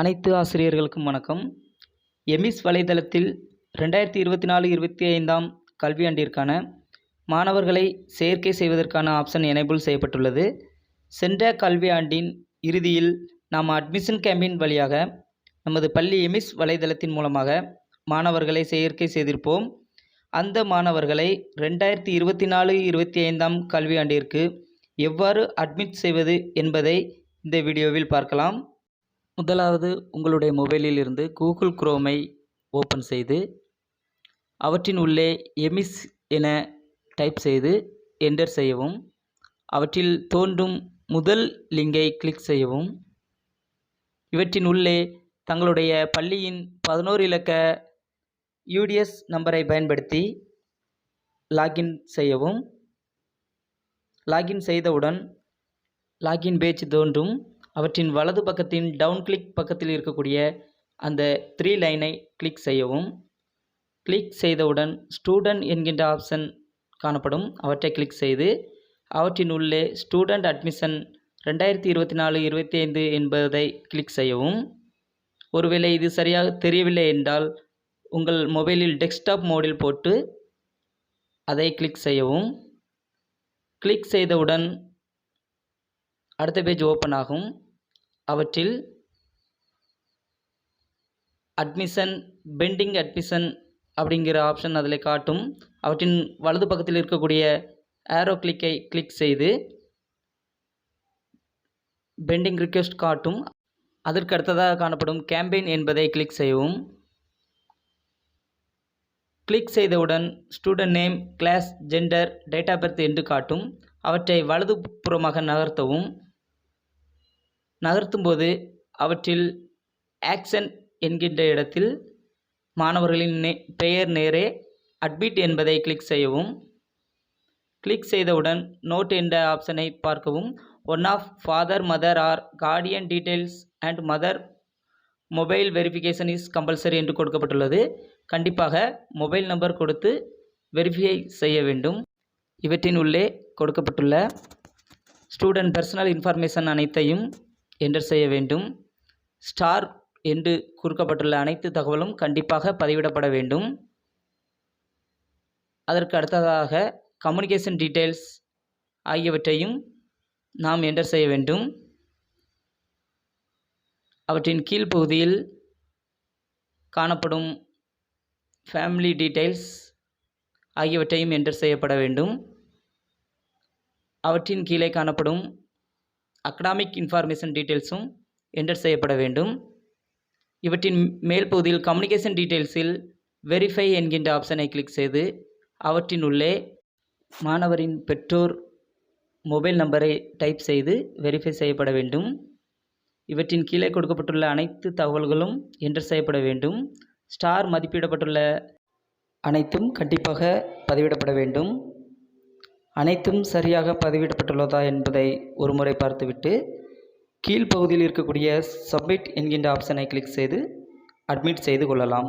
அனைத்து ஆசிரியர்களுக்கும் வணக்கம். எமிஸ் வலைதளத்தில் ரெண்டாயிரத்தி இருபத்தி நாலு இருபத்தி ஐந்தாம் கல்வியாண்டிற்கான மாணவர்களை சேர்க்கை செய்வதற்கான ஆப்ஷன் எனேபிள் செய்யப்பட்டுள்ளது. சென்ற கல்வியாண்டின் இறுதியில் நாம் அட்மிஷன் கேம்பின் வழியாக நமது பள்ளி எமிஸ் வலைதளத்தின் மூலமாக மாணவர்களை சேர்க்கை செய்திருப்போம். அந்த மாணவர்களை ரெண்டாயிரத்தி இருபத்தி நாலு இருபத்தி ஐந்தாம் கல்வியாண்டிற்கு எவ்வாறு அட்மிட் செய்வது என்பதை இந்த வீடியோவில் பார்க்கலாம். முதலாவது உங்களுடைய மொபைலில் இருந்து கூகுள் குரோமை ஓப்பன் செய்து அவற்றின் உள்ளே எமிஸ் என டைப் செய்து என்டர் செய்யவும் அவற்றில் தோன்றும் முதல் லிங்கை கிளிக் செய்யவும் இவற்றின் உள்ளே தங்களுடைய பள்ளியின் பதினோரு இலக்க யூடிஎஸ் நம்பரை பயன்படுத்தி லாகின் செய்யவும் லாகின் செய்தவுடன் லாகின் பேஜ் தோன்றும். அவற்றின் வலது பக்கத்தின் டவுன் கிளிக் பக்கத்தில் இருக்கக்கூடிய அந்த த்ரீ லைனை கிளிக் செய்யவும் கிளிக் செய்தவுடன் ஸ்டூடெண்ட் என்கின்ற ஆப்ஷன் காணப்படும். அவற்றை கிளிக் செய்து அவற்றின் உள்ளே ஸ்டூடெண்ட் அட்மிஷன் ரெண்டாயிரத்தி இருபத்தி நாலு இருபத்தி ஐந்து என்பதை கிளிக் செய்யவும். ஒருவேளை இது சரியாக தெரியவில்லை என்றால் உங்கள் மொபைலில் டெஸ்க்டாப் மோடில் போட்டு அதை கிளிக் செய்யவும். கிளிக் செய்தவுடன் அடுத்த பேஜ் ஓப்பன் ஆகும். அவற்றில் அட்மிஷன் பெண்டிங் அட்மிஷன் அப்படிங்கிற ஆப்ஷன் அதில் காட்டும். அவற்றின் வலது பக்கத்தில் இருக்கக்கூடிய ஆரோ கிளிக்கை கிளிக் செய்து பெண்டிங் ரிக்வெஸ்ட் காட்டும். அதற்கு அடுத்ததாக காணப்படும் கேம்பெயின் என்பதை கிளிக் செய்யவும். கிளிக் செய்தவுடன் student name class gender date of birth என்று காட்டும். அவற்றை வலது புறமாக நகர்த்தும் நகர்த்தும்போது அவற்றில் ஆக்சன் என்கின்ற இடத்தில் மாணவர்களின் நே பெயர் நேரே அட்மிட் என்பதை கிளிக் செய்யவும். கிளிக் செய்தவுடன் நோட் என்ற ஆப்ஷனை பார்க்கவும். One of father mother or guardian details and mother mobile verification is compulsory என்று கொடுக்கப்பட்டுள்ளது. கண்டிப்பாக மொபைல் நம்பர் கொடுத்து வெரிஃபை செய்ய வேண்டும். இவற்றின் உள்ளே கொடுக்கப்பட்டுள்ள ஸ்டூடெண்ட் பர்சனல் இன்ஃபர்மேஷன் அனைத்தையும் என்டர் செய்ய வேண்டும். ஸ்டார் என்று குறிக்கப்பட்டுள்ள அனைத்து தகவலும் கண்டிப்பாக பதிவிடப்பட வேண்டும். அதற்கு அடுத்ததாக கம்யூனிகேஷன் டீட்டெயில்ஸ் ஆகியவற்றையும் நாம் என்டர் செய்ய வேண்டும். அவற்றின் கீழ்ப்பகுதியில் காணப்படும் ஃபேமிலி டீட்டெயில்ஸ் ஆகியவற்றையும் என்டர் செய்யப்பட வேண்டும். அவற்றின் கீழே காணப்படும் அக்கடாமிக் இன்ஃபார்மேஷன் டீட்டெயில்ஸும் என்டர் செய்யப்பட வேண்டும். இவற்றின் மேல் பகுதியில் கம்யூனிகேஷன் டீட்டெயில்ஸில் வெரிஃபை என்கின்ற ஆப்ஷனை கிளிக் செய்து அவற்றின் உள்ளே மாணவரின் பெற்றோர் மொபைல் நம்பரை டைப் செய்து வெரிஃபை செய்யப்பட வேண்டும். இவற்றின் கீழே கொடுக்கப்பட்டுள்ள அனைத்து தகவல்களும் என்டர் செய்யப்பட வேண்டும். ஸ்டார் மதிப்பிடப்பட்டுள்ள அனைத்தும் கண்டிப்பாக பதிவிடப்பட வேண்டும். அனைத்தும் சரியாக பதிவிடப்பட்டுள்ளதா என்பதை ஒருமுறை பார்த்துவிட்டு கீழ்ப்பகுதியில் இருக்கக்கூடிய சப்மிட் என்கின்ற ஆப்ஷனை கிளிக் செய்து அட்மிட் செய்து கொள்ளலாம்.